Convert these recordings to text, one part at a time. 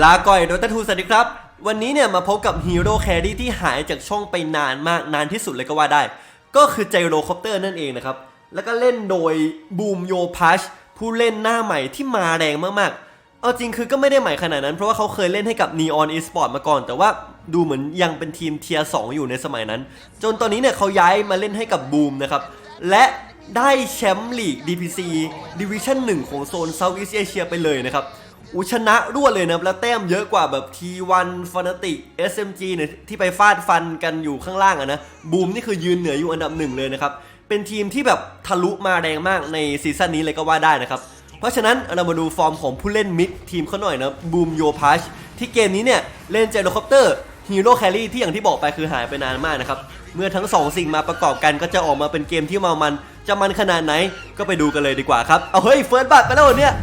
ลาก่อยโดตาทูสวัสดีครับ วันนี้เนี่ยมาพบกับฮีโร่แครี่ที่หายจากช่องไปนานมากนานที่สุดเลยก็ว่าได้ ก็คือไจโรคอปเตอร์นั่นเองนะครับ แล้วก็เล่นโดยบูมโยพัชผู้เล่นหน้าใหม่ที่มาแรงมากๆ เอาจริงคือก็ไม่ได้ใหม่ขนาดนั้น เพราะว่าเขาเคยเล่นให้กับ Neon Esport มาก่อน แต่ว่าดูเหมือนยังเป็นทีมเทียร์2อยู่ในสมัยนั้น จนตอนนี้เนี่ยเขาย้ายมาเล่นให้กับบูมนะครับและได้แชมป์ลีก DPC Division 1 ของโซน Southeast Asia ไปเลยนะครับ อุชนะรวดเลยนะแล้วแต้มเยอะกว่าแบบ T1 Fnatic SMG เนี่ยที่ไปฟาดฟันกันอยู่ข้างล่างอะนะบูมนี่คือยืนเหนืออยู่อันดับหนึ่งเลยนะครับ เป็นทีมที่แบบทะลุมาแรงมากในซีซั่นนี้เลยก็ว่าได้นะครับ เพราะฉะนั้นเรามาดูฟอร์มของผู้เล่นมิดทีมเขาหน่อยนะบูมโยพัชที่เกมนี้เนี่ยเล่นเจโรคอปเตอร์ฮีโร่แครี่ที่อย่างที่บอกไปคือหายไปนานมากนะครับ เมื่อทั้งสองสิ่งมาประกอบกันก็จะออกมาเป็นเกมที่มามันจะมันขนาดไหนก็ไปดูกันเลยดีกว่าครับ เอาเฮ้ยเฟิร์สบัตไปแล้วเนี่ย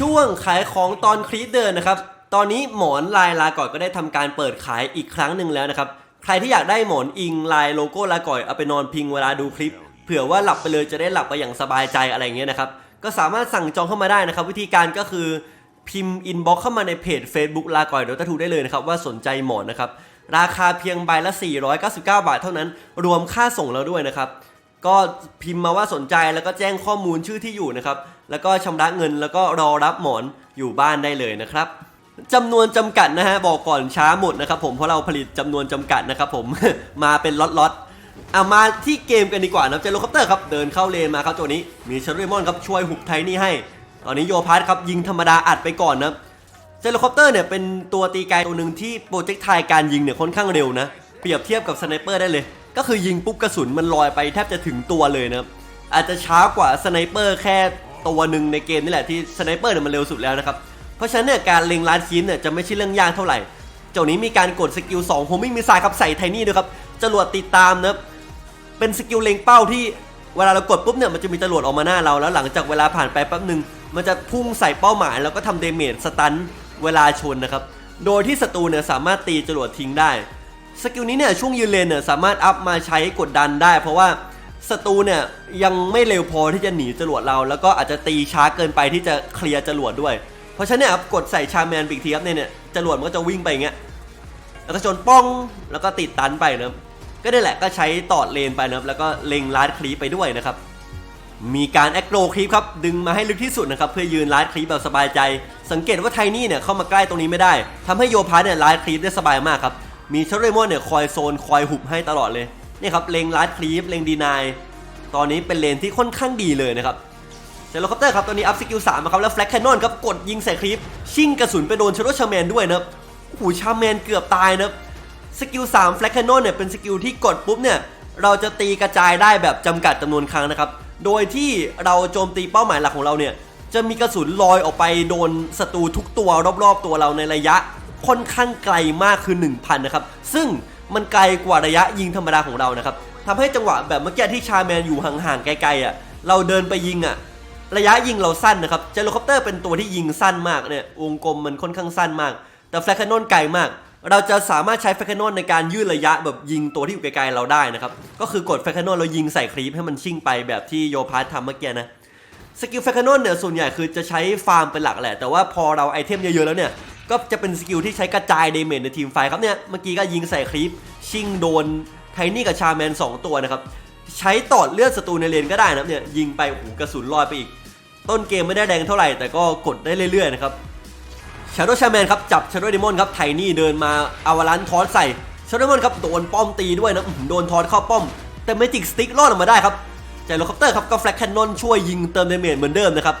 ช่วงขายของตอนคลิปเดินนะครับ ตอนนี้หมอนลายลาก่อยก็ได้ทำการเปิดขายอีกครั้งหนึ่งแล้วนะครับ ใครที่อยากได้หมอนอิงลายโลโก้ลาก่อยเอาไปนอนพิงเวลาดูคลิป เผื่อว่าหลับไปเลยจะได้หลับไปอย่างสบายใจอะไรเงี้ยนะครับ ก็สามารถสั่งจองเข้ามาได้นะครับ วิธีการก็คือพิมพ์อินบ็อกเข้ามาในเพจ Facebook ลาก่อยโดยตาทูได้เลยนะครับว่าสนใจหมอนนะครับราคาเพียงใบละ 499 บาทเท่านั้น รวมค่าส่งแล้วด้วยนะครับ ก็พิมพ์มาว่าสนใจแล้วก็แจ้งข้อมูลชื่อที่อยู่นะครับ แล้วก็ชำระเงินแล้วก็รอรับหมอนอยู่บ้านได้เลยนะครับจำนวนจำกัดนะฮะบอกก่อนช้าหมดนะครับผมเพราะเราผลิตจำนวนจำกัดนะครับผมมาเป็นล็อตๆเอามาที่เกมกันดีกว่านะเจโรคอปเตอร์ครับเดินเข้าเลนมาครับตัวนี้มีชาร์เรมอนครับช่วยหุบไทนี่ให้ ตอนนี้โยพาร์ทครับยิงธรรมดาอัดไปก่อนนะเจโรคอปเตอร์เนี่ยเป็นตัวตีไกลตัวหนึ่งที่โปรเจกต์ไทการยิงเนี่ยค่อนข้างเร็วนะเปรียบเทียบกับสไนเปอร์ได้เลย ก็คือยิงปุ๊บกระสุนมันลอยไปแทบจะถึงตัวเลยนะอาจจะช้ากว่าสไนเปอร์แค่ ตัวหนึ่งในเกมนี่แหละที่สไนเปอร์เนี่ยมันเร็วสุดแล้วนะครับ เพราะฉะนั้นเนี่ยการเล็งลาดคินเนี่ยจะไม่ใช่เรื่องยากเท่าไหร่ เจ้านี้มีการกดสกิล2โฮมิ่งมิสไซล์ครับใส่ไทนี่ด้วยครับจรวดติดตามนะเป็นสกิลเล็งเป้าที่เวลาเรากดปุ๊บเนี่ยมันจะมีจรวดออกมาหน้าเราแล้วหลังจากเวลาผ่านไปแป๊บหนึ่งมันจะพุ่งใส่เป้าหมาย แล้วก็ทำเดเมจสตันเวลาชนนะครับโดยที่ศัตรูเนี่ยสามารถตีจรวดทิ้งได้สกิลนี้เนี่ยช่วงยืนเลนเนี่ยสามารถอัพมาใช้กดดันได้ เพราะว่า ศัตรูเนี่ยยังไม่เร็วพอที่จะหนีจรวดเรา แล้วก็อาจจะตีช้าเกินไปที่จะเคลียร์จรวดด้วย เพราะฉะนั้นเนี่ยครับกดใส่ชาแมนปีกทีครับเนี่ยเนี่ยจรวดมันก็จะวิ่งไปอย่างเงี้ยแล้วก็ชนป้องแล้วก็ติดตันไปนะก็ได้แหละก็ใช้ตอดเลนไปนะแล้วก็เล็งลาดคลีปไปด้วยนะครับมีการแอคโรคลิปครับดึงมาให้ลึกที่สุดนะครับเพื่อยืนลาดคลิปแบบสบายใจ สังเกตว่าไทนี่เนี่ยเข้ามาใกล้ตรงนี้ไม่ได้ทำให้โยพาร์เนี่ยลาดคลิปได้สบายมากครับมีชาร์เรมอนเนี่ยคอยโซนคอยหุบให้ตลอดเลย นี่ครับเลงลาดคลิปเลงดีนายตอนนี้เป็นเลนที่ค่อนข้างดีเลยนะครับเซลโลคอปเตอร์ครับตัวนี้อัพสกิล3ครับแล้วแฟลกแคนนอนครับกดยิงใส่คลิปชิ่งกระสุนไปโดนชาโรชาแมนด้วยนะครับโอ้โหชาแมนเกือบตายนะครับสกิล3แฟลกแคนนอนเนี่ยเป็นสกิลที่กดปุ๊บเนี่ยเราจะตีกระจายได้แบบจำกัดจำนวนครั้งนะครับโดยที่เราโจมตีเป้าหมายหลักของเราเนี่ยจะมีกระสุนลอยออกไปโดนศัตรูทุกตัวรอบๆตัวเราในระยะค่อนข้างไกลมากคือ 1,000 นะครับ ซึ่ง มันไกลกว่าระยะยิงธรรมดาของเรานะครับทำให้จังหวะแบบเมื่อกี้ที่ชาแมนอยู่ห่างๆไกลๆอะเราเดินไปยิงอะระยะยิงเราสั้นนะครับเจโรคอปเตอร์เป็นตัวที่ยิงสั้นมากเนี่ยวงกลมมันค่อนข้างสั้นมาก แต่แฟลคแคนนอนไกลมาก เราจะสามารถใช้แฟลคแคนนอนในการยืดระยะแบบยิงตัวที่อยู่ไกลๆเราได้นะครับก็คือกดแฟลคแคนนอนเรายิงใส่ครีปให้มันชิ่งไปแบบที่โยพาร์ททำเมื่อกี้นะสกิลแฟลคแคนนอนเนี่ยส่วนใหญ่คือจะใช้ฟาร์มเป็นหลักแหละ แต่ว่าพอเราไอเทมเยอะๆแล้วเนี่ย ก็จะเป็นสกิลที่ใช้กระจายเดเมจในทีมไฟครับเนี่ย เมื่อกี้ก็ยิงใส่ครีปชิงโดนไทนี่กับชาแมนสองตัวนะครับ ใช้ตอดเลือดศัตรูในเลนก็ได้นะเนี่ย ยิงไปโอ้โหกระสุนลอยไปอีก ต้นเกมไม่ได้แดงเท่าไหร่ แต่ก็กดได้เรื่อยๆนะครับชาโดชาแมนครับจับชาโดเดมอนครับไทนี่เดินมาอาวาลันทอสใส่ชาโดเดมอนครับโดนป้อมตีด้วยนะโดนทอสเข้าป้อม แต่เมจิกสติ๊กรอดออกมาได้ครับใจโรคอปเตอร์ครับก็แฟลกแคนนอนช่วยยิงเติมเดเมจเหมือนเดิมนะครับ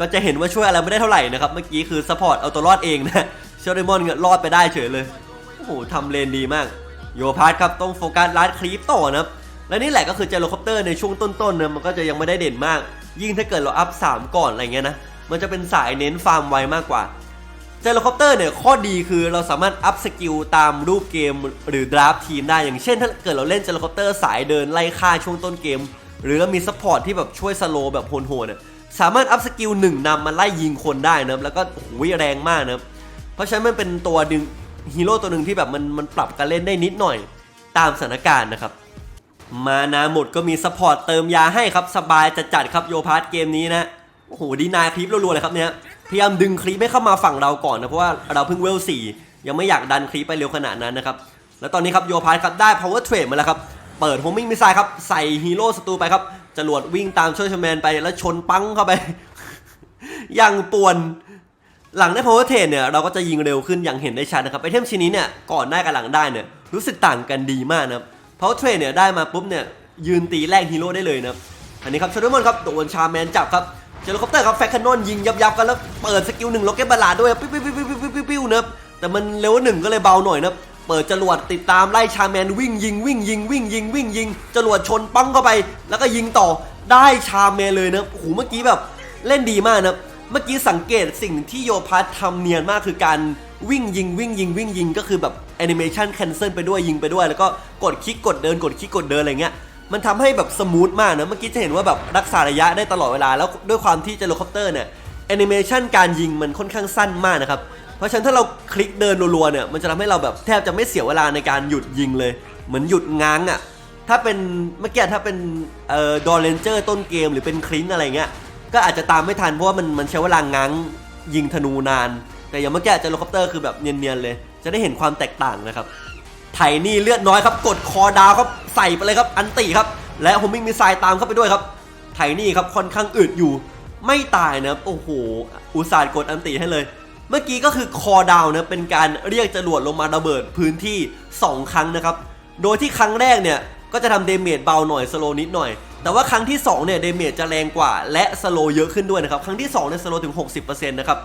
ก็จะเห็นว่าช่วยอะไรไม่ได้เท่าไหร่นะครับ เมื่อกี้คือซัพพอร์ตเอาตัวรอดเองนะเชาโดว์เดมอนเนี่ยรอดไปได้เฉยเลย โอ้โหทำเลนดีมาก โยพาร์ทครับต้องโฟกัสลัดคลิปต่อนะครับ และนี่แหละก็คือเจโรคอปเตอร์ในช่วงต้นๆเนี่ยมันก็จะยังไม่ได้เด่นมาก ยิ่งถ้าเกิดเราอัพ 3 ก่อนอะไรเงี้ยนะ มันจะเป็นสายเน้นฟาร์มไวมากกว่า เจโรคอปเตอร์เนี่ยข้อดีคือเราสามารถอัพสกิลตามรูปเกมหรือดราฟทีมได้ อย่างเช่น ถ้าเกิดเราเล่นเจโรคอปเตอร์สายเดินไล่ฆ่าช่วงต้นเกม หรือเรามีซัพพอร์ตที่แบบช่วยสโลแบบโหดๆเนี่ย สามารถอัพสกิลหนึ่งนำมาไล่ยิงคนได้นะแล้วก็โอ้โหแรงมากนะเพราะฉะนั้นมันเป็นตัวดึงฮีโร่ตัวหนึ่งที่แบบมันมันปรับการเล่นได้นิดหน่อยตามสถานการณ์นะครับ มานาหมดก็มีซัพพอร์ตเติมยาให้ครับสบายจัดจัดๆครับโยพาร์ทเกมนี้นะโอ้โหดีนายคลิปรัวๆเลยครับเนี่ยพยายามดึงคลีปให้เข้ามาฝั่งเราก่อนนะเพราะว่าเราเพิ่งเวลสี่ยังไม่อยากดันคลีปไปเร็วขนาดนั้นนะครับแล้วตอนนี้ครับโยพาร์ครับได้ power trade มาแล้วครับ เปิดโฮมิ่งมิสไซล์ครับ ใส่ฮีโร่ศัตรูไปครับจรวดวิ่งตามช่วยชแมนไปแล้วชนปังเข้าไป อย่างป่วน หลังได้ power trade เนี่ยเราก็จะยิงเร็วขึ้นอย่างเห็นได้ชัดนะครับไอเทมชิ้นนี้เนี่ยก่อนได้กับหลังได้เนี่ยรู้สึกต่างกันดีมากนะครับ power trade เนี่ยได้มาปุ๊บเนี่ยยืนตีแรกฮีโร่ได้เลยนะครับอันนี้ครับชาร์มอนครับโดนชาแมนจับครับเจลคอปเตอร์ครับแฟคคนอนยิงยับยับกันแล้วเปิดสกิลหนึ่งล็อกเก็ตบาลาด้วยปิ้วปิ้วปิ้วปิ้วปิ้วปิ้วปิ้วนะแต่มันเร็วหนึ่งก็เลยเบาหน่อยนะ เปิดจรวดติดตามไล่ชาแมนวิ่งยิงวิ่งยิงวิ่งยิงวิ่งยิงจรวดชนปังเข้าไป แล้วก็ยิงต่อได้ชาแมนเลยนะโอ้โหเมื่อกี้แบบเล่นดีมากนะเมื่อกี้สังเกตสิ่งที่โยพัททำเนียนมากคือการวิ่งยิงวิ่งยิงวิ่งยิงก็คือแบบแอนิเมชันแคนเซิลไปด้วยยิงไปด้วย แล้วก็กดคลิกกดเดินกดคลิกกดเดินอะไรเงี้ยมันทำให้แบบสมูทมากนะเมื่อกี้จะเห็นว่าแบบรักษาระยะได้ตลอดเวลาแล้วด้วยความที่เจโลคอปเตอร์เนี่ยแอนิเมชันการยิงมันค่อนข้างสั้นมากนะครับ ราะฉะนั้นถ้าเราคลิกเดินรัวๆเนี่ยมันจะทำให้เราแบบแทบจะไม่เสียเวลาในการหยุดยิงเลย เหมือนหยุดง้างอะ่ะถ้าเป็นเมื่อกี้ถ้าเป็นเอ่อดอร์เรนเจอร์ต้นเกมหรือเป็นคลิงอะไรเงี้ยก็อาจจะตามไม่ทันเพราะว่ามันมันใช้เวลาง้างยิงธนูนาน แต่อย่างเมื่อกี้เจโลคอปเตอร์คือแบบเนียนๆเลย จะได้เห็นความแตกต่างนะครับไถนี่เลือดน้อยครับกดคอดาวครับใส่ไปเลยครับอันติครับ และโฮมิงมิสไซล์ตามเข้าไปด้วยครับไถนี่ครับค่อนข้างอึดอยู่ ไม่ตายนะครับโอ้โหอุตส่าห์กดอันติให้เลย เมื่อกี้ก็คือคอดาวนะเป็นการเรียกจรวดลงมาระเบิดพื้นที่ 2 ครั้งนะครับ โดยที่ครั้งแรกเนี่ยก็จะทำเดเมจเบาหน่อยสโลนิดหน่อย แต่ว่าครั้งที่2เนี่ยเดเมจจะแรงกว่าและสโลเยอะขึ้นด้วยนะครับ ครั้งที่2เนี่ยสโลถึง 60%นะครับ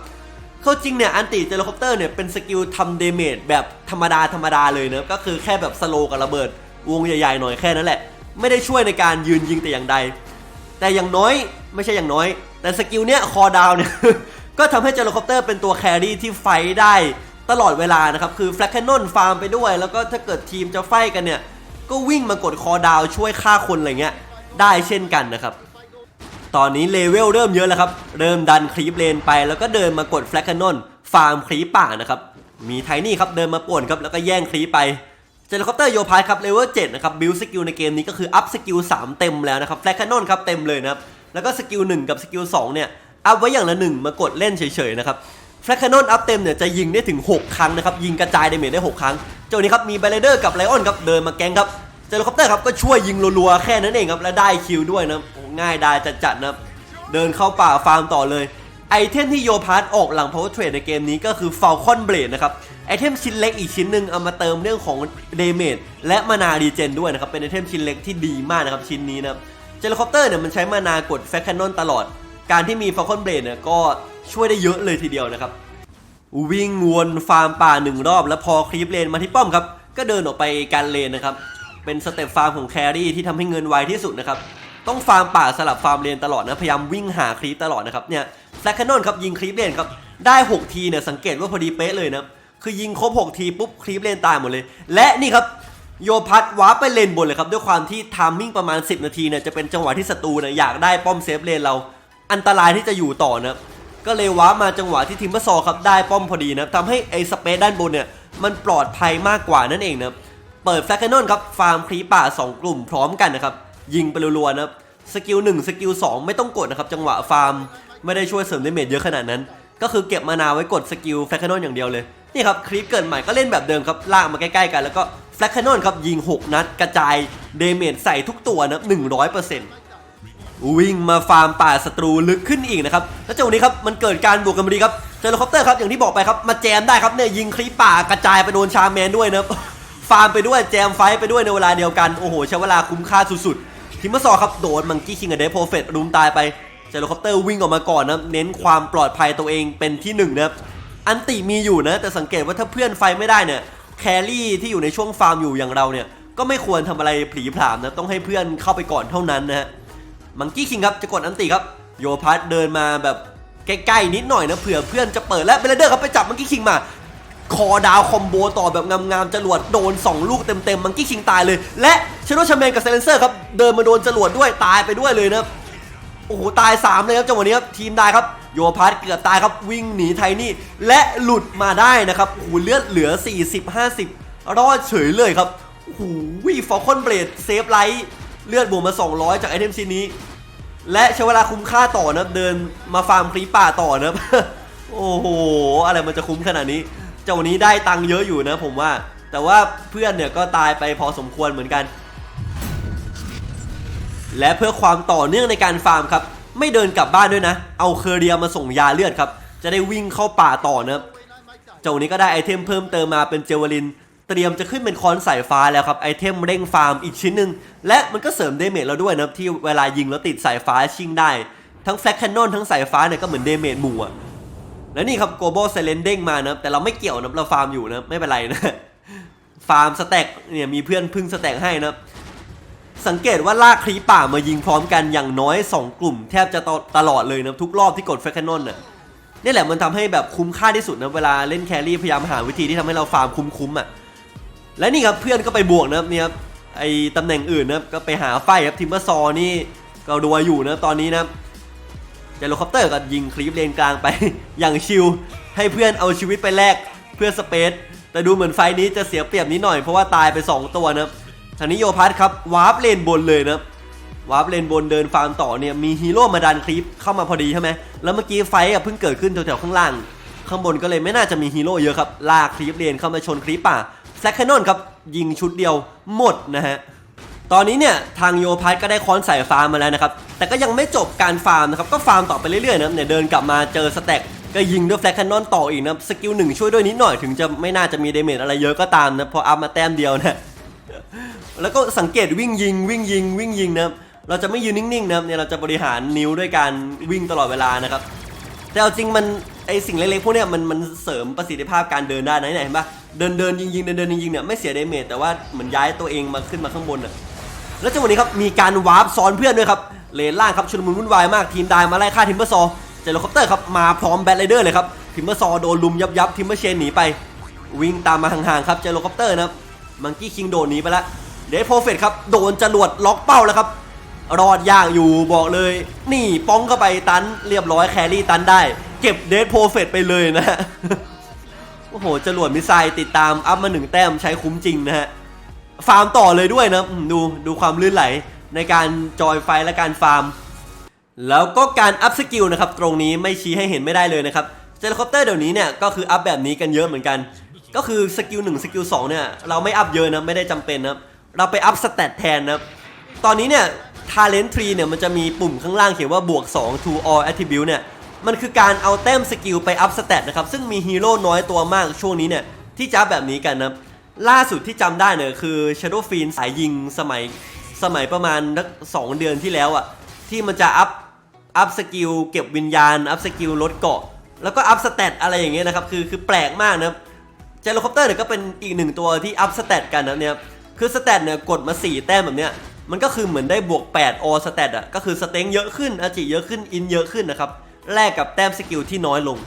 เข้าจริงเนี่ยอันติเจลคอปเตอร์เนี่ยเป็นสกิลทำเดเมจแบบธรรมดาธรรมดาเลยนะก็คือแค่แบบสโลกับระเบิดวงใหญ่ๆหน่อยแค่นั้นแหละ ไม่ได้ช่วยในการยืนยิงแต่อย่างใด แต่อย่างน้อยไม่ใช่อย่างน้อย แต่สกิลเนี้ยคอดาวเนี่ย ก็ทำให้เจลคอปเตอร์เป็นตัวแครี่ที่ไฟได้ตลอดเวลานะครับ คือแฟลกแคนนอนฟาร์มไปด้วย แล้วก็ถ้าเกิดทีมจะไฟกันเนี่ย ก็วิ่งมากดคอดาวช่วยฆ่าคนอะไรเงี้ย ได้เช่นกันนะครับ ตอนนี้เลเวลเริ่มเยอะแล้วครับ เริ่มดันคลีปเลนไปแล้วก็เดินมากดแฟลกแคนนอนฟาร์มคลีปป่านะครับ มีไทนี่ครับเดินมาป่วนครับแล้วก็แย่งคลีปไปเจลคอปเตอร์โยพายครับเลเวล7นะครับบิลสกิลในเกมนี้ก็คืออัพสกิล3เต็มแล้วนะครับแฟลกแคนนอนครับเต็มเลยนะครับแล้วก็สกิล1กับสกิล2เนี่ย อัพไว้อย่างละหนึ่งมากดเล่นเฉยๆนะครับแฟลกแคนนอนอัพเต็มเนี่ยจะยิงได้ถึง 6 ครั้งนะครับ ยิงกระจายเดเมจได้ 6 ครั้ง เจ้านี้ครับมีไบเลเดอร์กับไลออนครับ เดินมาแกงครับเจลคอปเตอร์ครับก็ช่วยยิงรัวๆ แค่นั้นเองครับ และได้คิวด้วยนะง่ายดายจัดๆนะเดินเข้าป่าฟาร์มต่อเลย ไอเทมที่โยพาร์ตออกหลัง Power Trade ในเกมนี้ก็คือ Falcon Blade นะครับไอเทมชิ้นเล็กอีกชิ้นหนึ่งเอามาเติมเรื่องของเดเมจและมานาดีเจนด้วยนะครับเป็นไอเทมชิ้นเล็กที่ดีมากนะครับชิ้นนี้นะเจลคอปเตอร์เนี่ยมันใช้มานากดแฟคคนนอนตลอด การที่มี Falcon Blade เนี่ยก็ช่วยได้เยอะเลยทีเดียวนะครับวิ่งวนฟาร์มป่าหนึ่งรอบ แล้วพอคลีปเลนมาที่ป้อมครับ ก็เดินออกไปการเลนนะครับ เป็นสเต็ปฟาร์มของแครี่ที่ทำให้เงินไวที่สุดนะครับ ต้องฟาร์มป่าสลับฟาร์มเลนตลอดนะ พยายามวิ่งหาคลีปตลอดนะครับ เนี่ยแฟลคแคนนอนครับยิงคลีปเลนครับ ได้ 6 ทีเนี่ยสังเกตว่าพอดีเป๊ะเลยนะคือยิงครบ 6 ทีปุ๊บคลีปเลนตายหมดเลย และนี่ครับโยพัทวาร์ปไปเลนบนเลยครับด้วยความที่ทามมิ่งประมาณ 10 นาทีเนี่ยจะเป็นจังหวะที่ศัตรูเนี่ยอยากได้ป้อมเซฟเลนเรา อันตรายที่จะอยู่ต่อนะก็เลยวามาจังหวะที่ทิมเบอร์ซอครับได้ป้อมพอดีนะทำให้ไอ้สเปซด้านบนเนี่ยมันปลอดภัยมากกว่านั่นเองนะเปิดแฟลกแคนนอนครับฟาร์มคลีป่า 2 กลุ่มพร้อมกันนะครับยิงไปรัวๆนะสกิล1สกิล2 ไม่ต้องกดนะครับจังหวะฟาร์มไม่ได้ช่วยเสริมดาเมจเยอะขนาดนั้น ก็คือเก็บมานาไว้กดสกิลแฟลกแคนนอนอย่างเดียวเลยนี่ครับคลิปเกิดใหม่ก็เล่นแบบเดิมครับลากมาใกล้ๆกันแล้วก็แฟลกแคนนอนครับยิง 6 นัดกระจายเดเมจใส่ทุกตัวนะ100% วิ่งมาฟาร์มป่าศัตรูลึกขึ้นอีกนะครับแล้วจังหวะนี้ครับมันเกิดการบวกกันพอดีครับเจอเฮลิคอปเตอร์ครับอย่างที่บอกไปครับมาแจมได้ครับเนี่ยยิงคลีปป่ากระจายไปโดนชาแมนด้วยนะครับฟาร์มไปด้วยแจมไฟไปด้วยในเวลาเดียวกันโอ้โหใช้เวลาคุ้มค่าสุดๆทีมเมอร์ซอครับโดนมังกี้คิงกับเดฟโพเฟตรุมตายไปเจอเฮลิคอปเตอร์วิ่งออกมาก่อนนะเน้นความปลอดภัยตัวเองเป็นที่หนึ่งนะครับอันติมีอยู่นะแต่สังเกตว่าถ้าเพื่อนไฟไม่ได้เนี่ยแครี่ที่อยู่ในช่วงฟาร์มอยู่อย่างเราเนี่ยก็ไม่ควรทำอะไรผีผลามนะต้องให้เพื่อนเข้าไปก่อนเท่านั้นนะฮะ มังกี้คิงครับจะกดอันติครับโยพัทเดินมาแบบใกล้ๆนิดหน่อยนะเผื่อเพื่อนจะเปิดและเบลเดอร์ครับไปจับมังกี้คิงมาคอดาวคอมโบต่อแบบงามๆจรวดโดน 2 ลูกเต็มๆมังกี้คิงตายเลย และชโนชาแมนกับเซเลนเซอร์ครับเดินมาโดนจรวดด้วยตายไปด้วยเลยนะโอ้โหตาย 3 เลยครับจังหวะนี้ครับทีมได้ครับโยพัทเกือบตายครับวิ่งหนีไทนี่และหลุดมาได้นะครับโอ้โหเลือดเหลือ 40-50 รอดเฉยเลยครับโอ้โหฟอลคอนเบรดเซฟไลท์ เลือดบวกมา 200 จากไอเทมชิ้นนี้ และใช้เวลาคุ้มค่าต่อนับเดินมาฟาร์มคลีปป่าต่อนับโอ้โห อะไรมันจะคุ้มขนาดนี้ เจ้านี้ได้ตังค์เยอะอยู่นะผมว่า แต่ว่าเพื่อนเนี่ยก็ตายไปพอสมควรเหมือนกัน และเพื่อความต่อเนื่องในการฟาร์มครับ ไม่เดินกลับบ้านด้วยนะ เอาเคอเรียมาส่งยาเลือดครับ จะได้วิ่งเข้าป่าต่อนับเจ้านี้ก็ได้ไอเทมเพิ่มเติมมาเป็นเจวลิน เตรียมจะขึ้นเป็นคอนสายฟ้าแล้วครับไอเทมเร่งฟาร์มอีกชิ้นหนึ่งและมันก็เสริมเดเมจเราด้วยนะครับที่เวลายิงแล้วติดสายฟ้าชิงได้ ทั้งแฟลกแคนนอนทั้งสายฟ้าเนี่ยก็เหมือนเดเมจหมู่อะแล้วนี่ครับโกโบเซเลนเด้งมานะแต่เราไม่เกี่ยวนะเราฟาร์มอยู่นะไม่เป็นไรนะฟาร์มสแต็กเนี่ยมีเพื่อนพึ่งสแต็กให้นะสังเกตว่าลากคลีป่ามายิงพร้อมกันอย่างน้อย 2 กลุ่ม แทบจะตลอดเลยนะทุกรอบที่กดแฟคแคนนอนน่ะนี่แหละมันทำให้แบบคุ้มค่าที่สุดนะเวลาเล่นแครี่พยายามหาวิธีที่ทำให้เราฟาร์มคุ้มๆอะ และนี่ครับเพื่อนก็ไปบวกนะครับนี่ครับไอตำแหน่งอื่นนะครับก็ไปหาไฟครับทิมเบอร์ซอนี่ก็ดัวอยู่นะตอนนี้นะครับเจโรคอปเตอร์ก็ยิงคลีปเลนกลางไป อย่างชิลให้เพื่อนเอาชีวิตไปแลกเพื่อสเปซแต่ดูเหมือนไฟนี้จะเสียเปรียบนิดหน่อยเพราะว่าตายไปสองตัวนะครับทางนี้โยพัทครับวาร์ปเลนบนเลยนะวาร์ปเลนบนเดินฟาร์มต่อเนี่ยมีฮีโร่มาดันคลิปเข้ามาพอดีใช่ไหมแล้วเมื่อกี้ไฟท์อะเพิ่งเกิดขึ้นแถวๆข้างล่าง ข้างบนก็เลยไม่น่าจะมีฮีโร่เยอะครับลากคลิปเลนเข้ามาชนคลิปป่า แซคแคนนอนครับยิงชุดเดียวหมดนะฮะตอนนี้เนี่ยทางโยพัทก็ได้ค้อนสายฟ้ามมาแล้วนะครับแต่ก็ยังไม่จบการฟาร์มนะครับก็ฟาร์มต่อไปเรื่อยๆนะเนี่ยเดินกลับมาเจอสแต็กก็ยิงด้วยแฟลชแคนนอนต่ออีกนะสกิลหนึ่งช่วยด้วยนิดหน่อยถึงจะไม่น่าจะมีเดเมจอะไรเยอะก็ตามนะพออัพมาแต้มเดียวนะแล้วก็สังเกตวิ่งยิงวิ่งยิงวิ่งยิงนะเราจะไม่ยืนนิ่งๆนะเนี่ยเราจะบริหารนิ้วด้วยการวิ่งตลอดเวลานะครับแต่เอาจริงมันไอสิ่งเล็กๆพวกเนี้ยมันมันเสริมประสิทธิภาพการเดินได้นะเห็นปะ เดินเดินยิงยิงเดินเดินยิงยิงเนี่ยไม่เสียเดเมจแต่ว่าเหมือนย้ายตัวเองมาขึ้นมาข้างบนอะแล้วจังหวะนี้ครับมีการวาร์ปซ้อนเพื่อนด้วยครับเลนล่างครับชุลมุนวุ่นวายมากทีมไดมาไล่ฆ่าทิมเบอร์ซอเจโรคอปเตอร์ครับมาพร้อมแบทไรเดอร์เลยครับทิมเบอร์ซอโดนลุมยับยับทิมเบอร์เชนหนีไป วิ่งตามมาห่างๆครับเจโรคอปเตอร์นะครับมังกี้คิงโดนหนีไปละเดฟโพเฟตครับโดนจรวดล็อกเป้าแล้วครับรอดยากอยู่บอกเลย นี่ป้องเข้าไปตันเรียบร้อยแครี่ตันได้ เก็บเดฟโพเฟตไปเลยนะ โอ้โหจรวดมิสไซล์ติดตามอัพมาหนึ่งแต้มใช้คุ้มจริงนะฮะ ฟาร์มต่อเลยด้วยนะดูดูความลื่นไหลในการจอยไฟและการฟาร์ม แล้วก็การอัพสกิลนะครับ ตรงนี้ไม่ชี้ให้เห็นไม่ได้เลยนะครับเจลคอปเตอร์เดี๋ยวนี้เนี่ยก็คืออัพแบบนี้กันเยอะเหมือนกัน ก็คือสกิล1สกิล2เนี่ยเราไม่อัพเยอะนะไม่ได้จำเป็นนะเราไปอัพสเตตแทนนะตอนนี้เนี่ย Talent Tree เนี่ยมันจะมีปุ่มข้างล่างเขียนว่าบวก2 to all attribute เนี่ย มันคือการเอาแต้มสกิลไปอัพสเตตนะครับ ซึ่งมีฮีโร่น้อยตัวมากช่วงนี้เนี่ย ที่จะแบบนี้กันนะล่าสุดที่จำได้เนี่ยคือ Shadow f i e n สายยิงสมัยสมัยประมาณนักสองเดือนที่แล้วอะ่ะที่มันจะอัพอัพสกิลเก็บวิญญาณ อัพสกิลลดเกาะ แล้วก็อัพสเตตอะไรอย่างเงี้ยนะครับ คือคือแปลกมากนะเจโรคอปเตอร์เนี่ยก็เป็นอีกหนึ่งตัวที่อัพสเตตกันนะเนี่ยคือสเตตเนี่ยกดมา 4 แต้มแบบเนี้ยมันก็คือเหมือนได้บวก8ออสเตตอะก็คือสเต็งเยอะขึ้นอาจิเยอะขึ้นอินเยอะขึ้นนะครับ แลกกับแต้มสกิลที่น้อยลง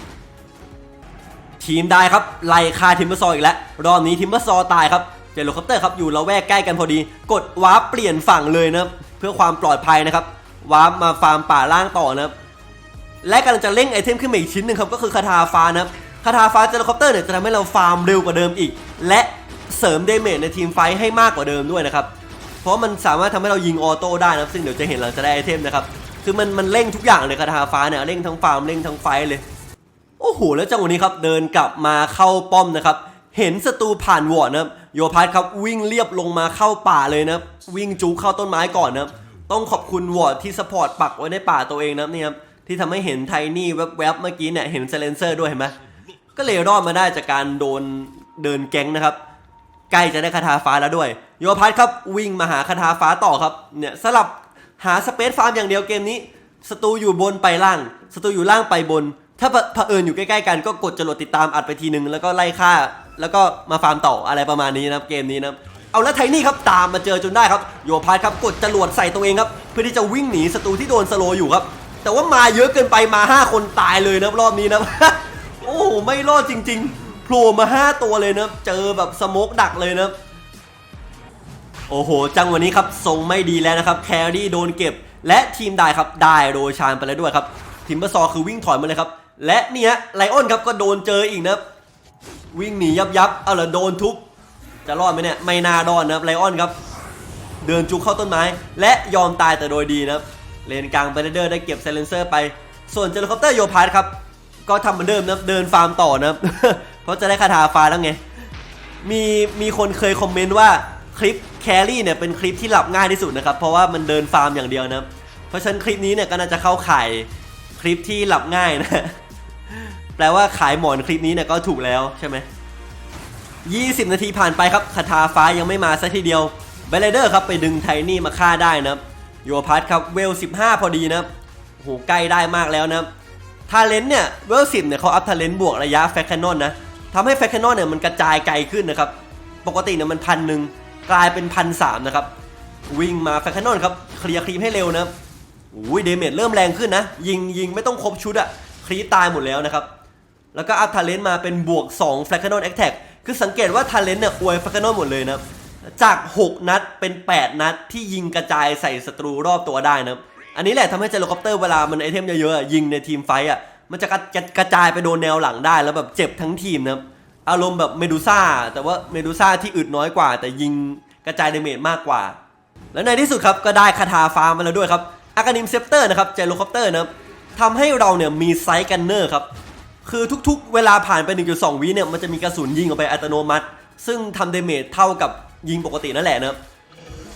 ทีมได้ครับไล่ฆ่าทิมเบอร์ซออีกแล้ว รอบนี้ทิมเบอร์ซอตายครับเจโรคอปเตอร์ครับอยู่ละแวกใกล้กันพอดี กดวาร์ปเปลี่ยนฝั่งเลยนะเพื่อความปลอดภัยนะครับวาร์ปมาฟาร์มป่าล่างต่อนะครับและกำลังจะเร่งไอเทมขึ้นมาอีกชิ้นหนึ่งครับก็คือคาถาฟ้านะครับคาถาฟ้าเจโรคอปเตอร์เนี่ยจะทำให้เราฟาร์มเร็วกว่าเดิมอีก และเสริมเดเมจในทีมไฟให้มากกว่าเดิมด้วยนะครับเพราะมันสามารถทำให้เรายิงออโต้ได้นะซึ่งเดี๋ยวจะเห็นหลังจากได้ไอเทมนะครับ คือมันมันเร่งทุกอย่างเลยคาถาฟ้าเนี่ยเร่งทั้งฟาร์มเร่งทั้งไฟเลย โอ้โหแล้วจังหวะนี้ครับเดินกลับมาเข้าป้อมนะครับเห็นศัตรูผ่านวอร์ดนะครับโยพัทครับวิ่งเรียบลงมาเข้าป่าเลยนะวิ่งจูเข้าต้นไม้ก่อนนะต้องขอบคุณวอร์ดที่สปอร์ตปักไว้ในป่าตัวเองนะเนี่ยครับที่ทำให้เห็นไทนี่แวบๆเมื่อกี้เนี่ยเห็นเซเลนเซอร์ด้วยเห็นไหมก็เลยรอดมาได้จากการโดนเดินแก๊งนะครับใกล้จะได้คาถาฟ้าแล้วด้วย โยพัทครับวิ่งมาหาคาถาฟ้าต่อครับเนี่ยสลับ หาสเปซฟาร์มอย่างเดียวเกมนี้ศัตรูอยู่บนไปล่างศัตรูอยู่ล่างไปบน ถ้าเผเผอิญอยู่ใกล้ๆกันก็กดจรวดติดตามอัดไปทีนึง แล้วก็ไล่ฆ่า แล้วก็มาฟาร์มต่ออะไรประมาณนี้นะครับเกมนี้นะครับเอาแล้วไทนี่ครับตามมาเจอจนได้ครับโยพัทครับกดจรวดใส่ตัวเองครับเพื่อที่จะวิ่งหนีศัตรูที่โดนสโลอยู่ครับแต่ว่ามาเยอะเกินไปมา 5 คนตายเลยนะรอบนี้นะโอ้ไม่รอดจริง ๆโผล่มา 5 ตัวเลยนะเจอแบบสโมกดักเลยนะ โอ้โห จังวะนี้ครับทรงไม่ดีแล้วนะครับแครี่โดนเก็บ และทีมได้ครับได้โรชานไปแล้วด้วยครับทีมเบอร์ซอคือวิ่งถอยมาเลยครับ และเนี่ยไลออนครับก็โดนเจออีกนะวิ่งหนียับยับเอาเหรอโดนทุบจะรอดไหมเนี่ยไม่น่ารอดนะครับไลออนครับ เดินจุกเข้าต้นไม้ และยอมตายแต่โดยดีนะครับเลนกลางไปเดอร์ได้เก็บไซเลนเซอร์ไป ส่วนเจลคอปเตอร์โยพาร์ครับก็ทำเหมือนเดิมนะเดินฟาร์มต่อนะเพราะจะได้คาถาฟ้าแล้วไงมีมีคนเคยคอมเมนต์ว่าคลิป แครี่เนี่ยเป็นคลิปที่หลับง่ายที่สุดนะครับ เพราะว่ามันเดินฟาร์มอย่างเดียวนะเพราะฉะนั้นคลิปนี้เนี่ยก็น่าจะเข้าข่ายคลิปที่หลับง่ายนะ แปลว่าขายหมอนคลิปนี้เนี่ยก็ถูกแล้วใช่ไหม20 นาทีผ่านไปครับคาถาฟ้ายังไม่มาสักทีเดียวเบลเดอร์ครับไปดึงไทนี่มาฆ่าได้นะโยพัทครับเวล 15 พอดีนะโอ้โหใกล้ได้มากแล้วนะทาเลนต์เนี่ยเวล10เนี่ยเขาอัพทาเลนต์บวกระยะแฟคแคนนอนนะทำให้แฟคแคนนอนเนี่ยมันกระจายไกลขึ้นนะครับ ปกติเนี่ยมันพันหนึ่ง กลายเป็นพันสามนะครับ วิ่งมาแฟคแคนนอนครับเคลียร์ครีมให้เร็วนะอุ้ยเดเมจเริ่มแรงขึ้นนะ ยิงยิงไม่ต้องครบชุดอะครีตายหมดแล้วนะครับ แล้วก็อัพทาเลนต์มาเป็นบวก2 f l a c k a n o n Attack คือสังเกตว่าทาเลนต์เนี่ยอวย f l a c k a n o n หมดเลยนะจาก 6 นัดเป็น 8 นัดที่ยิงกระจายใส่ศัตรูรอบตัวได้นะอันนี้แหละทำให้เจโรคอปเตอร์เวลามันไอเทมเยอะๆยิงในทีมไฟต์อะมันจะกระจะกระจายไปโดนแนวหลังได้แล้วแบบเจ็บทั้งทีมนะครับ อารมณ์แบบเมดูซ่าแต่ว่าเมดูซ่าที่อึดน้อยกว่า แต่ยิงกระจายดาเมจมากกว่า แล้วในที่สุดครับก็ได้คาถาฟ้ามาแล้วด้วยครับอากานิมเซปเตอร์นะครับเจโรคอปเตอร์นะครับทำให้เราเนี่ยมีไซส์กันเนอร์ครับคือทุกๆ เวลาผ่านไป 1.2 วิเนี่ยมันจะมีกระสุนยิงออกไปอัตโนมัติ ซึ่งทำเดเมจเท่ากับยิงปกตินั่นแหละนะครับ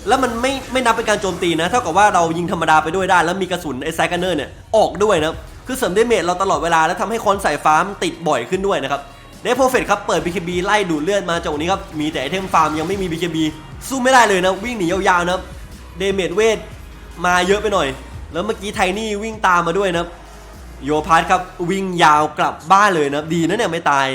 แล้วมันไม่ไม่นับเป็นการโจมตีนะ เท่ากับว่าเรายิงธรรมดาไปด้วยได้ แล้วมีกระสุนไอ้ไซกันเนอร์เนี่ยออกด้วยนะคือเสริมเดเมจเราตลอดเวลาแล้วทำให้คอนสายฟ้ามติดบ่อยขึ้นด้วยนะครับ เดฟโปรเฟตครับเปิด BKB ไล่ดูดเลือดมาจากวันนี้ครับมีแต่ไอเทมฟาร์มยังไม่มี BKB สู้ไม่ได้เลยนะวิ่งหนียาวๆนะเดเมจเวทมาเยอะไปหน่อย แล้วเมื่อกี้ไทนี่วิ่งตามมาด้วยนะโยพาร์ครับวิ่งยาวกลับบ้านเลยนะดีนะเนี่ยไม่ตาย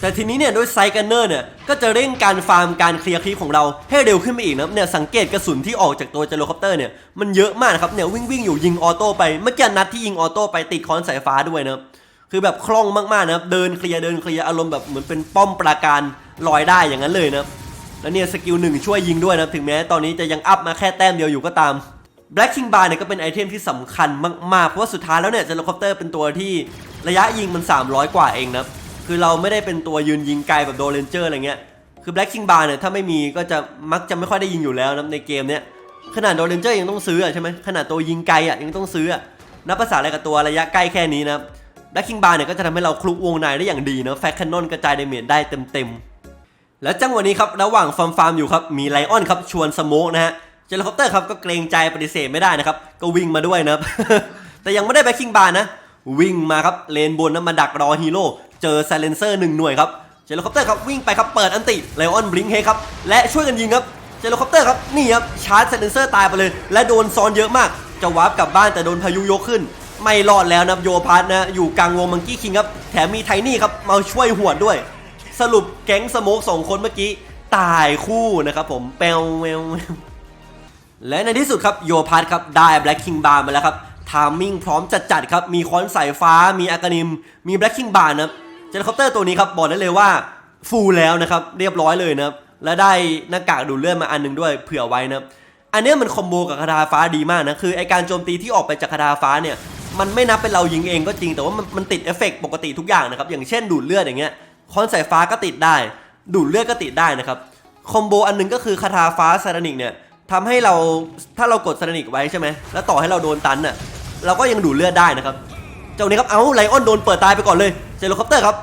แต่ทีนี้เนี่ยด้วยไซกันเนอร์เนี่ยก็จะเร่งการฟาร์มการเคลียร์คลิปของเราให้เร็วขึ้นไปอีกนะเนี่ยสังเกตกระสุนที่ออกจากตัวเจโรคอปเตอร์เนี่ยมันเยอะมากครับเนี่ยวิ่งวิ่งอยู่ยิงออโต้ไปเมื่อกี้นัดที่ยิงออโต้ไปติดคอนสายฟ้าด้วยนะ คือแบบคล่องมากๆนะครับ เดินเคลียร์เดินเคลียร์อารมณ์แบบเหมือนเป็นป้อมปราการลอยได้อย่างนั้นเลยนะแล้วเนี่ยสกิลหนึ่งช่วยยิงด้วยนะถึงแม้ตอนนี้จะยังอัพมาแค่แต้มเดียวอยู่ก็ตาม Black King Bar เนี่ยก็เป็นไอเทมที่สำคัญมากๆ เพราะว่าสุดท้ายแล้วเนี่ยเจลคอปเตอร์เป็นตัวที่ระยะยิงมัน 300 กว่าเองนะคือเราไม่ได้เป็นตัวยืนยิงไกลแบบโดเรนเจอร์อะไรเงี้ยคือ Black King Bar เนี่ยถ้าไม่มีก็จะมักจะไม่ค่อยได้ยิงอยู่แล้วนะในเกมเนี้ยขนาดโดเรนเจอร์ยังต้องซื้ออะใช่ไหมขนาดตัวยิงไกลอะยังต้องซื้ออะนับภาษาอะไรกับตัวระยะใกล้แค่นี้นะ Black King Bar เนี่ยก็จะทำให้เราคลุกวงในได้อย่างดีเนาะแฟคแคนนอนกระจายดาเมจได้เต็มๆ แล้วจังหวะนี้ครับระหว่างฟาร์มฟาร์มอยู่ครับมีไลออนครับชวนสโมกนะฮะเจลคอปเตอร์ครับก็เกรงใจปฏิเสธไม่ได้นะครับก็วิ่งมาด้วยนะครับ แต่ยังไม่ได้แบ็คคิงบาร์นะวิ่งมาครับเลนบนนะมาดักรอฮีโร่เจอไซเลนเซอร์หนึ่งหน่วยครับเจลคอปเตอร์ครับวิ่งไปครับเปิดอันติไลออนบลิงเฮครับและช่วยกันยิงครับเจลคอปเตอร์ครับนี่ครับชาร์จไซเลนเซอร์ตายไปเลย และโดนซ้อนเยอะมากจะวาร์ปกลับบ้านแต่โดนพายุยกขึ้น ไม่รอดแล้วนะโยพาร์ทนะอยู่กลางวงมังกี้คิงครับแถมมีไทนี่ครับมาช่วยหัวดด้วย สรุปแก๊งสโมกสองคนเมื่อกี้ตายคู่นะครับผมแปวแวแววและในที่สุดครับโยพาร์ทครับได้แบล็ k คิงบาร์มาแล้วครับทามมิ่งพร้อมจัดๆครับ มีค้อนสายฟ้า มีอากานิม มีแบล็ k คิงบาร์นะเจนคอปเตอร์ตัวนี้ครับบอกได้เลยว่าฟูลแล้วนะครับเรียบร้อยเลยนะครับและได้หน้ากากดูดเลือดมาอันหนึงด้วยเผื่อไว้นะอันเนี้ยมันคอมโบกับคาถาฟ้าดีมากนะคือไอการโจมตีที่ออกไปจากคาถาฟ้าเนี่ย มันไม่นับเป็นเรายิงเองก็จริงแต่ว่ามันมันติดเอฟเฟกต์ปกติทุกอย่างนะครับอย่างเช่นดูดเลือดอย่างเงี้ยคอนสายฟ้าก็ติดได้ ดูดเลือดก็ติดได้นะครับคอมโบอันหนึงก็คือคาถาฟ้าซารานิกเนี่ยทำให้เราถ้าเรากดซารานิกไว้ใช่ไหมแล้วต่อให้เราโดนตันน่ะเราก็ยังดูดเลือดได้นะครับเจ้านี้ครับเอ้าไลออนโดนเปิดตายไปก่อนเลยเจโรคอปเตอร์ครับ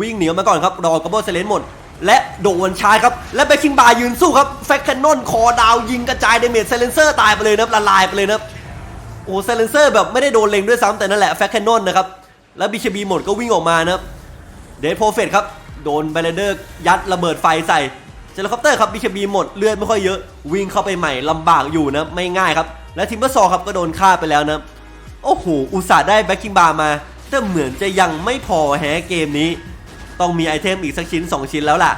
วิ่งหนีออกมาก่อนครับรอกระโบเซเลนหมดและโดนชาร์จครับ และเบคคิงบาร์ยืนสู้ครับ แฟคแคนนอนคอดาวยิงกระจายเดเมจเซเลนเซอร์ตายไปเลยนะครับละลายไปเลยนะครับ โอ้เซเลนเซอร์แบบไม่ได้โดนเล็งด้วยซ้ำแต่นั่นแหละแฟคแคนนอนนะครับ แล้วบีเคบีหมดก็วิ่งออกมานะครับเดทโพเฟตครับ โดนไบเลเดอร์ยัดระเบิดไฟใส่เจลคอปเตอร์ครับบีเคบีหมดเลือดไม่ค่อยเยอะ วิ่งเข้าไปใหม่ลำบากอยู่นะไม่ง่ายครับ และทิมเบอร์ซอครับก็โดนฆ่าไปแล้วนะโอ้โหอุตส่าห์ได้แบ็คคิงบาร์มาแต่เหมือนจะยังไม่พอแฮเกมนี้ ต้องมีไอเทมอีกสักชิ้น 2 ชิ้นแล้วล่ะ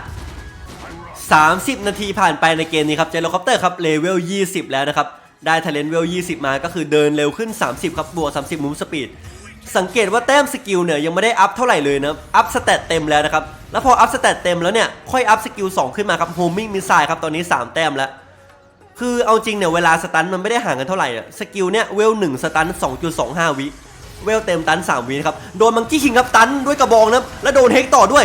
30 นาทีผ่านไปในเกมนี้ครับเจลคอปเตอร์ครับเลเวล 20 แล้วนะครับ ได้ท a เลนเวล 20 มาก็คือเดินเร็วขึ้น 30 ครับบวก 30มูฟสปีด สังเกตว่าแต้มสกิลเนี่ยยังไม่ได้อัพเท่าไหร่เลยนะอัพสเตตเต็มแล้วนะครับ แล้วพออัพสเตตเต็มแล้วเนี่ยค่อยอัพสกิล 2 ขึ้นมาครับโฮมมิ่งมิสไซล์ครับตอนนี้ 3 แต้มแล้ว คือเอาจริงเนี่ยเวลาสตันมันไม่ได้ห่างกันเท่าไหร่สกิลเนี่ยเวล1สตัน2.25 วิเวลเต็มตัน 3 วินะครับโดนมังกี้คิงครับตันด้วยกระบองนะแล้วโดนเฮกต่อด้วย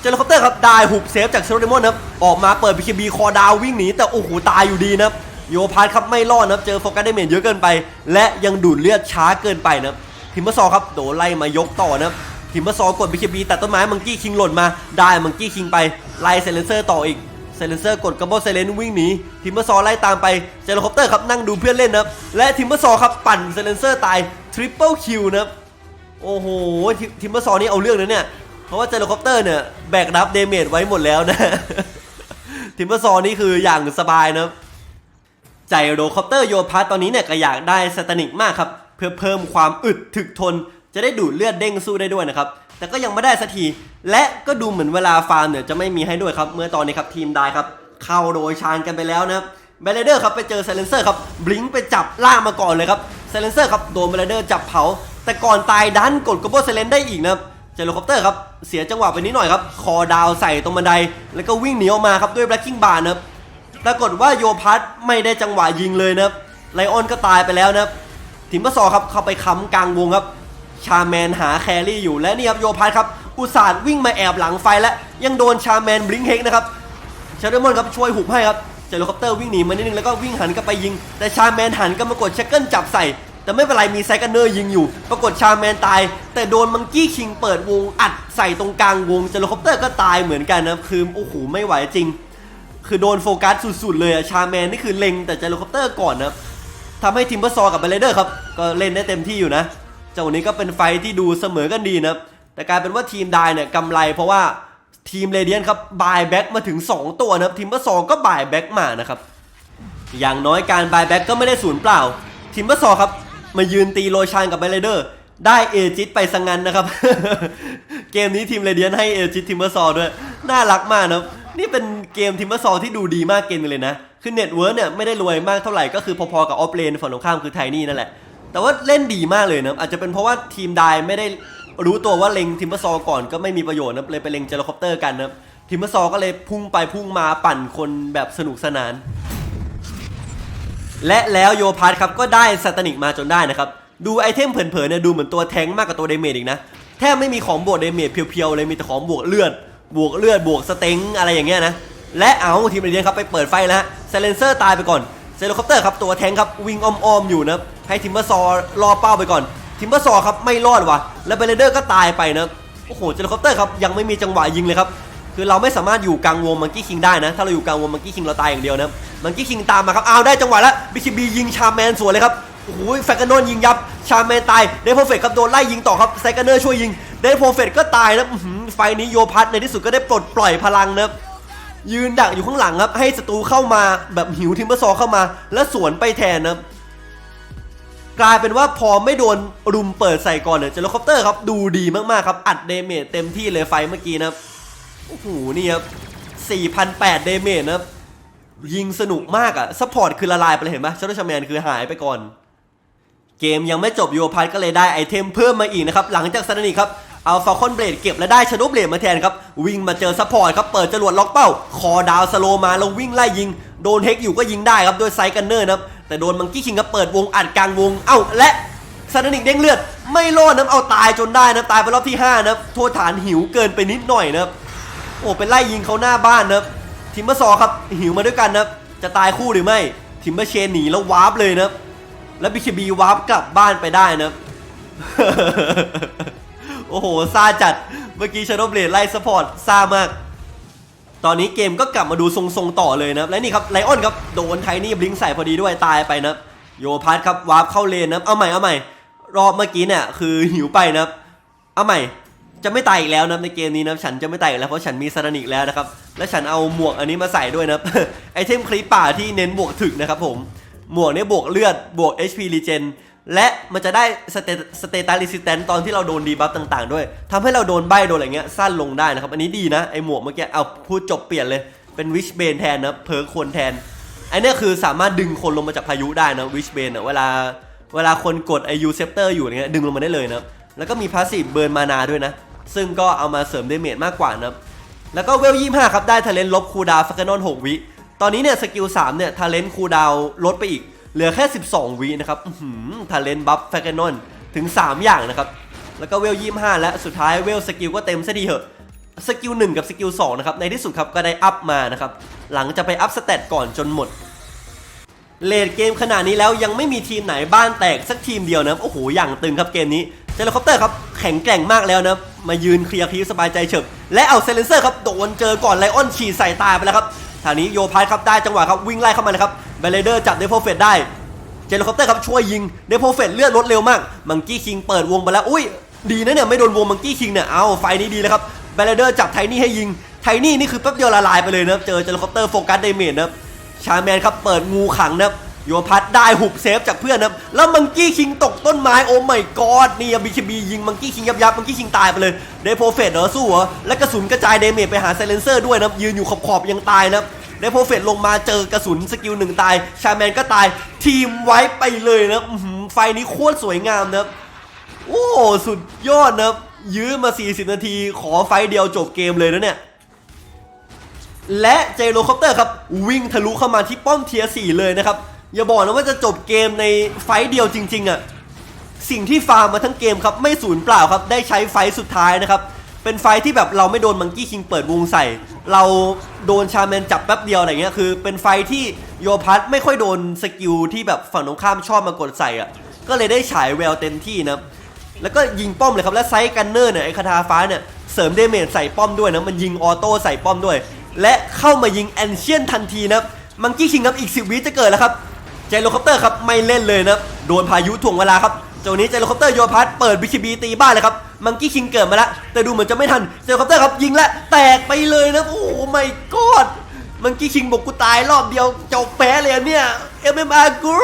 เจลคอปเตอร์ครับได้หุบเซฟจากเซโรเดมอนนะครับออกมาเปิดบีคบีคอดาววิ่งหนีแต่โอ้โหตายอยู่ดีนะครับ โยพาร์ทครับไม่รอดนะครับเจอโฟกัสได้เมจเยอะเกินไป และยังดูดเลือดช้าเกินไปนะครับทิมเบอร์ซอครับโดนไล่มายกต่อนะครับทิมเบอร์ซอกดบีคบีตัดต้นไม้มังกี้คิงหล่นมาได้มังกี้คิงไปไล่เซเลนเซอร์ต่ออีกเซเลนเซอร์กดกัมโบเซเลนวิ่งหนีทิมเบอร์ซอไล่ตามไปเจโรคอปเตอร์ครับนั่งดูเพื่อนเล่นนะครับและทิมเบอร์ซอครับปั่นเซเลนเซอร์ตายทริปเปิลคิวนะครับโอ้โหทิมเบอร์ซอนี่เอาเรื่องนะเนี่ยเพราะว่าเจโรคอปเตอร์เนี่ยแบกรับเดเมจไว้หมดแล้วนะทิมเบอร์ซอนี่คืออย่างสบายนะครับ ใจโรคอปเตอร์โยพาร์ตตอนนี้เนี่ยก็อยากได้สแตนิกมากครับ เพื่อเพิ่มความอึดถึกทน จะได้ดูดเลือดเด้งสู้ได้ด้วยนะครับ แต่ก็ยังไม่ได้สักที และก็ดูเหมือนเวลาฟาร์มเนี่ยจะไม่มีให้ด้วยครับ เมื่อตอนนี้ครับทีมได้ครับ เข้าโดยชานกันไปแล้วนะครับเบลเดอร์ครับไปเจอเซเลนเซอร์ครับบลิงไปจับล่ามาก่อนเลยครับเซเลนเซอร์ครับโดนเบลเดอร์จับเผา แต่ก่อนตายดันกดกโบเซเลนได้อีกนะครับเจโรคอปเตอร์ครับเสียจังหวะไปนิดหน่อยครับ คอดาวใส่ตรงบันได แล้วก็วิ่งหนีออกมาครับด้วยแบล็กกิ้งบาร์นะครับ ปรากฏว่าโยพัทไม่ได้จังหวะยิงเลยนะครับไลออนก็ตายไปแล้วนะครับทีมปะซอครับเข้าไปค้ำกลางวงครับ ชาแมนหาแครี่อยู่และนี่ครับโยพัทครับอุตส่าห์วิ่งมาแอบหลังไฟและยังโดนชาแมนบลิงเฮกนะครับชาเดมอนครับช่วยหุบให้ครับเจโรคอปเตอร์วิ่งหนีมานิดนึงแล้วก็วิ่งหันกลับไปยิง แต่ชาแมนหันก็มากดเชคเกิลจับใส่ แต่ไม่เป็นไรมีไซกันเนอร์ยิงอยู่ ปรากฏชาแมนตาย แต่โดนมังกี้คิงเปิดวงอัดใส่ตรงกลางวงเจโรคอปเตอร์ก็ตายเหมือนกันนะครับคือโอ้โหไม่ไหวจริง คือโดนโฟกัสสุดๆเลยอะชาแมนนี่คือเล็งแต่เจโรคอปเตอร์ก่อนนะทำให้ทีมเบอร์ซอกับเบลเลเดอร์ครับ ก็เล่นได้เต็มที่อยู่นะจังหวะนี้ก็เป็นไฟที่ดูเสมอกันดีนะแต่กลายเป็นว่าทีมไดเนี่ยกำไรเพราะว่าทีมเรเดียนครับบายแบ็กมาถึง 2 ตัวนะครับทีมเบอร์ซอก็บายแบ็กมานะครับอย่างน้อยการบายแบ็กก็ไม่ได้สูญเปล่าทีมเบอร์ซอครับมายืนตีโรชานกับเบลเลเดอร์ได้เอจิตไปสังงันนะครับ เกมนี้ทีมเรเดียนให้เอจิตทีมเบอร์ซอด้วยน่ารักมากนะครับ นี่เป็นเกมทีมเบอร์ซอที่ดูดีมากเกมนึงเลยนะ คือเน็ตเวิร์เนี่ยไม่ได้รวยมากเท่าไหร่ก็คือพอๆกับออฟเลนฝั่งตรงข้ามคือไทนี่นั่นแหละ แต่ว่าเล่นดีมากเลยนะ อาจจะเป็นเพราะว่าทีมไดไม่ได้รู้ตัวว่าเล็งทีมเบอร์ซอก่อนก็ไม่มีประโยชน์นะเลยไปเล็งเจโรคอปเตอร์กันนะทีมเบอร์ซอก็เลยพุ่งไปพุ่งมาปั่นคนแบบสนุกสนาน และแล้วโยพาร์ครับก็ได้สตานิกมาจนได้นะครับดูไอเทมเผินๆเนี่ยดูเหมือนตัวแทงมากกว่าตัวเดเมจอีกนะแทบไม่มีของบวกเดเมจเพียวๆเลยมีแต่ของบวกเลือด บวกเลือดบวกสเต็งอะไรอย่างเงี้ยนะและเอาทีมเรเดียนครับไปเปิดไฟแล้วฮะเซเลนเซอร์ตายไปก่อนเซลคอปเตอร์ครับตัวแทงครับวิ่งอ้อมๆอยู่นะให้ทิมเบอร์ซอรอเป้าไปก่อนทิมเบอร์ซอครับไม่รอดว่ะแล้วเบลเดอร์ก็ตายไปนะโอ้โหเซลคอปเตอร์ครับยังไม่มีจังหวะยิงเลยครับคือเราไม่สามารถอยู่กลางวงมังกี้คิงได้นะ ถ้าเราอยู่กลางวงมังกี้คิงเราตายอย่างเดียวนะมังกี้คิงตามมาครับอ้าวได้จังหวะแล้วบิคิบียิงชาแมนสวนเลยครับ โอ้โหแฟกกานอนยิงยับ ชาแมนตาย เดฟโพเฟตครับโดนไล่ยิงต่อครับไซกเนอร์ช่วยยิง เดฟโพเฟตก็ตายนะไฟนี้โยพัทในที่สุดก็ได้ปลดปล่อยพลังนะครับยืนดักอยู่ข้างหลังครับ ให้ศัตรูเข้ามาแบบหิวทิมเบอร์ซอเข้ามา แล้วสวนไปแทนนะครับกลายเป็นว่าพอไม่โดนรุมเปิดใส่ก่อนเนี่ยเจโรคอปเตอร์ครับดูดีมากๆครับ อัดเดเมจเต็มที่เลยไฟเมื่อกี้นะครับโอ้โหนี่ครับ4,008เดเมจนะครับยิงสนุกมากอะซัพพอร์ตคือละลายไปเลยเห็นปะชาร์ลชแมนคือหายไปก่อน เกมยังไม่จบโยพัทก็เลยได้ไอเทมเพิ่มมาอีกนะครับ หลังจากซันนิครับเอาฟ a ลคอนเบลดเก็บและได้ชโด w เบลดมาแทนครับ วิ่งมาเจอซัพพอร์ตครับ เปิดจรวดล็อกเป้า คอดาวสโลมาแล้ววิ่งไล่ยิง โดนเฮกอยู่ก็ยิงได้ครับ โดยไซกันเนอร์นะครับ แต่โดนมังกี้คิงครับเปิดวงอัดกลางวง เอ้า และซันนิกเด้งเลือด ไม่รอดนะเอาตายจนได้นะตายไปรอบที่ 5นะโทษฐานหิวเกินไปนิดหน่อยนะครับโอ้เป็นไล่ยิงเขาหน้าบ้านนะครับทิมเบอร์ซอครับหิวมาด้วยกันนะครับจะตายคู่หรือไม่ทิมเบอร์เชนหนีแล้ววาร์ปเลยนะครับ แล้วบีเคบีวาร์ปกลับบ้านไปได้นะ โอ้โหซาจัด เมื่อกี้ชาโดเบลดไล่สปอร์ตซามาก ตอนนี้เกมก็กลับมาดูทรงๆต่อเลยนะและนี่ครับไลออนครับโดนไทนี่บลิงใส่พอดีด้วยตายไปนะโยพัทครับวาร์ปเข้าเลนนะเอาใหม่เอาใหม่ รอบเมื่อกี้เนี่ยคือหิวไปนะเอาใหม่จะไม่ตายอีกแล้วนะในเกมนี้นะฉันจะไม่ตายอีกแล้วเพราะฉันมีสารนิกแล้วนะครับและฉันเอาหมวกอันนี้มาใส่ด้วยนะไอเทมคลิปป่าที่เน้นบวกถึกนะครับผม หมวกเนี่ยบวกเลือดบวก HP regen และมันจะได้สเตสเตตัสรีสิสแตนตอนที่เราโดนดีบัฟต่างๆ ด้วยทำให้เราโดนใบโดนอะไรเงี้ยสั้นลงได้นะครับ อันนี้ดีนะ ไอหมวกเมื่อกี้เอาพูดจบเปลี่ยนเลยเป็นวิชเบนแทนนะเพิร์คนแทนไอเนี่ยคือสามารถดึงคนลงมาจากพายุได้นะวิชเบนเวลาเวลาคนกดไอยูเซปเตอร์อยู่เงี้ยดึงลงมาได้เลยนะแล้วก็มีพาสซีฟเบิร์นมานาด้วยนะ ซึ่งก็เอามาเสริมเดเมจมากกว่านะแล้วก็เวล25ครับได้ท a เลนลบคูดาฟักนอน6วิ ตอนนี้เนี่ยสกิล3เนี่ยท a เลนคูดาวลดไปอีก เหลือแค่ 12วินะครับท a เลนบัฟแฟักนอนถึง 3 อย่างนะครับ แล้วก็เวล25และสุดท้ายเวลสกิลก็เต็มซะดีเหอะสกิล1กับสกิล2นะครับในที่สุดครับก็ได้อัพมานะครับ หลังจะไปอัพสเตตก่อนจนหมดเลดเกมขนาดนี้แล้วยังไม่มีทีมไหนบ้านแตกสักทีมเดียวนะโอ้โหอย่างตึงครับเกมนี้เจลคอปเตอร์ครับแข็งแกร่งมากแล้วนะมายืนเคลียร์คีสบายใจเฉิบและเอาเซเลนเซอร์ครับโดนเจอก่อนไลออนฉีดใส่ตาไปแล้วครับ ทางนี้โยพาร์ครับได้จังหวะครับวิ่งไล่เข้ามานะครับเบลเลเดอร์จับเดฟโฟเฟตได้เจลคอปเตอร์ครับช่วยยิงเดฟโฟเฟตเลือดลดเร็วมากมังกี้คิงเปิดวงไปแล้วอุ้ยดีนะเนี่ยไม่โดนวงมังกี้คิงเนี่ยเอาไฟนี้ดีเลยครับเบลเลเดอร์จับไทนี่ให้ยิงไทนี่นี่คือแป๊บเดียวละลายไปเลยนะเจอเจลคอปเตอร์โฟกัสเดเมจนะชาแมนครับเปิดงูขังนะครับ ยพัดได้หุบเซฟจากเพื่อนนะแล้วมังกี้คิงตกต้นไม้โอ้ไม่กอดนี่บีคบียิงมังกี้คิงยับยับมังกี้คิงตายไปเลยเดโพเฟตเหรอสู้เหรอแล้วกระสุนกระจายเดเมจไปหาไซเลนเซอร์ด้วยนะยืนอยู่ขอบขอบยังตายนะเดโพเฟตลงมาเจอกระสุนสกิลหนึ่งตาย ชาแมนก็ตายทีมไว้ไปเลยนะไฟนี้โคตรสวยงามนะโอ้สุดยอดนะยื้อมา 40 นาทีขอไฟเดียวจบเกมเลยนะเนี่ยและเจโรคอปเตอร์ครับวิ่งทะลุเข้ามาที่ป้อมเทียร์4เลยนะครับ อย่าบอกนะว่าจะจบเกมในไฟเดียวจริง ๆอะ่ะสิ่งที่ฟาร์มมาทั้งเกมครับไม่สูญเปล่าครับได้ใช้ไฟสุดท้ายนะครับ เป็นไฟที่แบบเราไม่โดนมังกี้คิงเปิดวงใส่ เราโดนชาแมนจับแป๊บเดียวอะไรเงี้ยคือ เป็นไฟที่โยพัทไม่ค่อยโดนสกิลที่แบบฝั่งตรงข้ามชอบมากดใส่อะ่ะก็เลยได้ฉายแววเต็มที่นะแล้วก็ยิงป้อมเลยครับและไซส์กันเนอร์เนี่ยไอ้คาถาฟ้าเนี่ยเสริมเดเมจใส่ป้อมด้วยนะมันยิงออโต้ใส่ป้อมด้วย และเข้ามายิงแอนเชียนทันทีนะมังกี้คิงครับอีก 10วิจะเกิดแล้วครับ จโรคอปเตอร์ครับไม่เล่นเลยนะโดนพายุถ่วงเวลาครับเจ้านี้เจโรคอปเตอร์โยพัสเปิดบิคิบีตีบ้านเลยครับมังกี้คิงเกิดมาแล้วแต่ดูเหมือนจะไม่ทันเจโรคอปเตอร์ครับยิงและแตกไปเลยนะโอ้ไม่กอดมังกี้คิงบอกกูตายรอบเดียวจบแพ้เลยเนี่ย MMR กู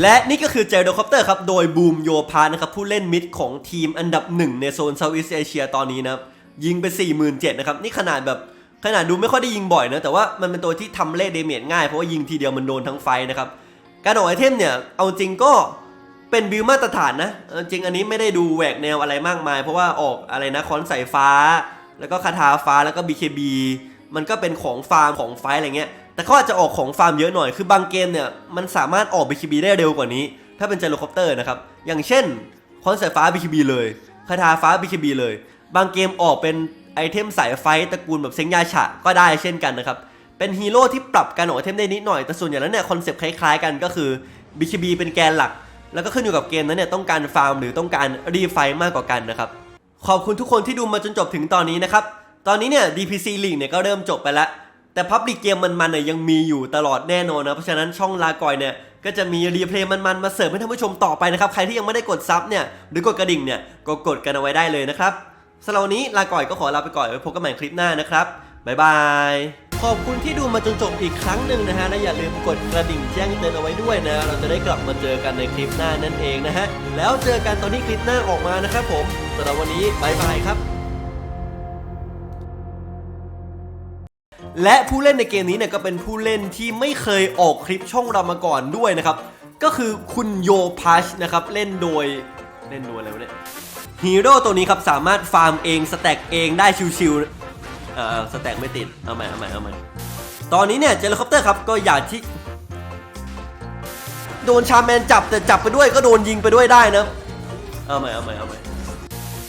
และนี่ก็คือเจโดคอปเตอร์ครับ โดยบูมโยพานะครับ ผู้เล่นมิดของทีมอันดับหนึ่งในโซนเซาท์อีสเอเชียตอนนี้นะครับ ยิงไป 47,000 นะครับ นี่ขนาดแบบ ขนาดดูไม่ค่อยได้ยิงบ่อยนะแต่ว่ามันเป็นตัวที่ทำเลขเดเมจง่ายเพราะว่ายิงทีเดียวมันโดนทั้งไฟนะครับการออกไอเทมเนี่ยเอาจริงก็เป็นบิลมาตรฐานนะเอาจริงอันนี้ไม่ได้ดูแหวกแนวอะไรมากมาย เพราะว่าออกอะไรนะคอนสายฟ้า แล้วก็คาถาฟ้าแล้วก็ BKB มันก็เป็นของฟาร์มของไฟอะไรเงี้ยแต่เขาอาจจะออกของฟาร์มเยอะหน่อย คือบางเกมเนี่ยมันสามารถออก BKB ได้เร็วกว่านี้ ถ้าเป็นเจโรคอปเตอร์นะครับอย่างเช่นคอนสายฟ้า BKB เลยคาถาฟ้า BKB เลย บางเกมออกเป็น ไอเทมสายไฟตระกูลแบบเซ็งยาฉะก็ได้เช่นกันนะครับ เป็นฮีโร่ที่ปรับการออกไอเทมได้นิดหน่อย แต่ส่วนใหญ่แล้วเนี่ยคอนเซปต์คล้ายๆกันก็คือ BKB เป็นแกนหลัก แล้วก็ขึ้นอยู่กับเกมนั้นเนี่ยต้องการฟาร์มหรือต้องการรีไฟมากกว่ากันนะครับ ขอบคุณทุกคนที่ดูมาจนจบถึงตอนนี้นะครับ ตอนนี้เนี่ย DPC League เนี่ยก็เริ่มจบไปแล้ว แต่ Public เกมมันๆเนี่ยยังมีอยู่ตลอดแน่นอนนะ เพราะฉะนั้นช่องลากอยเนี่ยก็จะมีรีเพลย์มันๆมาเสิร์ฟให้ท่านผู้ชมต่อไปนะครับ ใครที่ยังไม่ได้กดซับเนี่ยหรือกดกระดิ่งเนี่ยก็กดกันเอาไว้ได้เลยนะครับ สำหรับวันนี้ลาก่อยก็ขอลาไปก่อนไว้พบกันใหม่คลิปหน้านะครับบ๊ายบายขอบคุณที่ดูมาจนจบอีกครั้งหนึ่งนะฮะและอย่าลืมกดกระดิ่งแจ้งเตือนเอาไว้ด้วยนะ เราจะได้กลับมาเจอกันในคลิปหน้านั่นเองนะฮะ แล้วเจอกันตอนที่คลิปหน้าออกมานะครับผมสำหรับวันนี้บายบายครับ และผู้เล่นในเกมนี้เนี่ยก็เป็นผู้เล่นที่ไม่เคยออกคลิปช่องเรามาก่อนด้วยนะครับ ก็คือคุณโยพัชนะครับเล่นโดยเล่นโดยอะไรวะเนี่ย ฮีโร่ตัวนี้ครับสามารถฟาร์มเองสแต็กเองได้ชิวๆเออสแต็กไม่ติด เอาใหม่เอาใหม่เอาใหม่ตอนนี้เนี่ยเจลคอปเตอร์ครับก็อยากที่ โดนชาแมนจับแต่จับไปด้วยก็โดนยิงไปด้วยได้นะ เอาใหม่เอาใหม่เอาใหม่